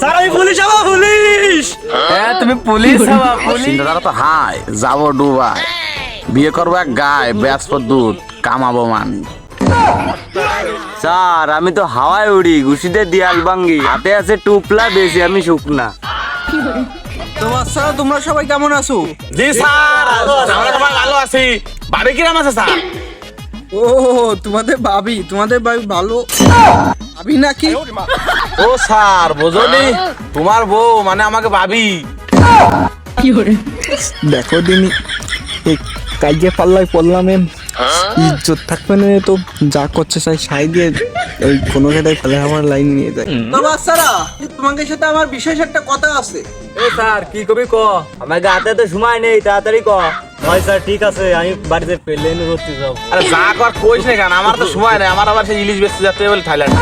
Sir আমি police হব police! হ্যাঁ তুমি পুলিশ হবা পুলিশ। চিন্তাধারা তো হাই যাব ডুবাই। বিয়ে করব এক গায়ে ব্যস্ত দুধ কামাবো মানি। স্যার আমি তো হাওয়ায় উড়ি ঘুষিতে দিয়াল ভাঙ্গি। হাতে আছে টুপলা বেশি আমি শুকনা। তো বাচ্চারা তোমরা সবাই কেমন আছো? জি স্যার আমরা তোমার ভালো আছি। বাড়ি কিরাম আছে স্যার? ও তোমাদের ভাবি তোমাদের ভাবি ভালো। ভাবি নাকি? ও স্যার বোঝনি? তোমার বউ মানে আমাকে ভাবি। দেখো দিনি কাইয়ে পাল্লায় পড়লাম এম ইজ্জত থাকবে না তো যা করছে চাই সাই দিয়ে ওই কোনো জায়গায় ফেলে আমার লাইন নিয়ে যায়। তো বাচ্চারা তোমাদের সাথে আমার বিশেষ একটা কথা আছে। এ স্যার কি কবি ক? আমার হাতে তো সময় নেই তাড়াতাড়ি ক। হয় স্যার ঠিক আছে আমি বাড়িতে প্লেনে যাব আরে যা কর কইস না কেন আমার তো সময় নেই আমার আবার সেই ইলিশ বেচতে যেতে বলে থাইল্যান্ড।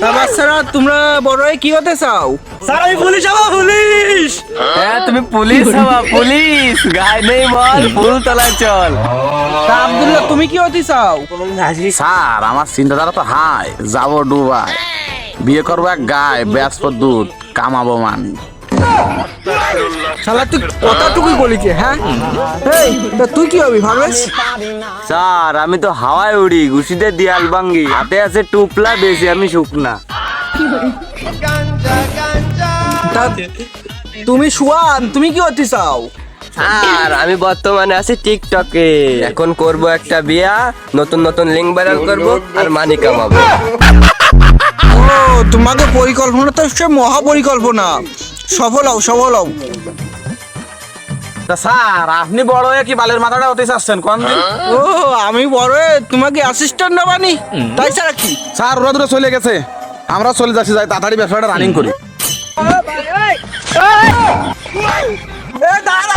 তা বাচ্চারা তোমরা বড় হয়ে কি হতে চাও? স্যার আমি পুলিশ হব পুলিশ! হ্যাঁ তুমি পুলিশ হবা পুলিশ! গায়ে নেই বল ফুল তলায় চল। তা আব্দুল্লাহ তুমি কি হতে চাও? স্যার আমার চিন্তাধারা তো হাই যাব ডুবাই। বিয়ে করব এক গায়ে ব্যস্ত দুধ কামাবো মানি। শালা তুই বলিছে হ্যাঁ? এই তা তুই কি হবি ভাবেশ? স্যার আমি তো হাওয়ায় উড়ি ঘুষিতে দিয়াল ভাঙ্গি। হাতে আছে টুপলা বেশি আমি শুকনা। তা তুমি সুয়ান তুমি কি হতে চাও? আর আমি বর্তমানে আছি টিকটকে। এখন করব একটা বিয়া নতুন নতুন লিঙ্ক ভাইরাল করব আর মানি কামাবো। ও তোমাকে পরিকল্পনা তো সে মহা পরিকল্পনা সফল হও সফল হও তা স্যার আপনি বড় হয়ে কি বালের মাথাটা হতে চাচ্ছেন? কোন? ও আমি বড় হয়ে তোমাকে অ্যাসিস্ট্যান্ট না বানি? তাই স্যার কি? স্যার ওরা দূরে চলে গেছে। আমরা চলে যাচ্ছি যাই তাড়াতাড়ি ব্যবসাটা রানিং করি। এ দাঁড়া।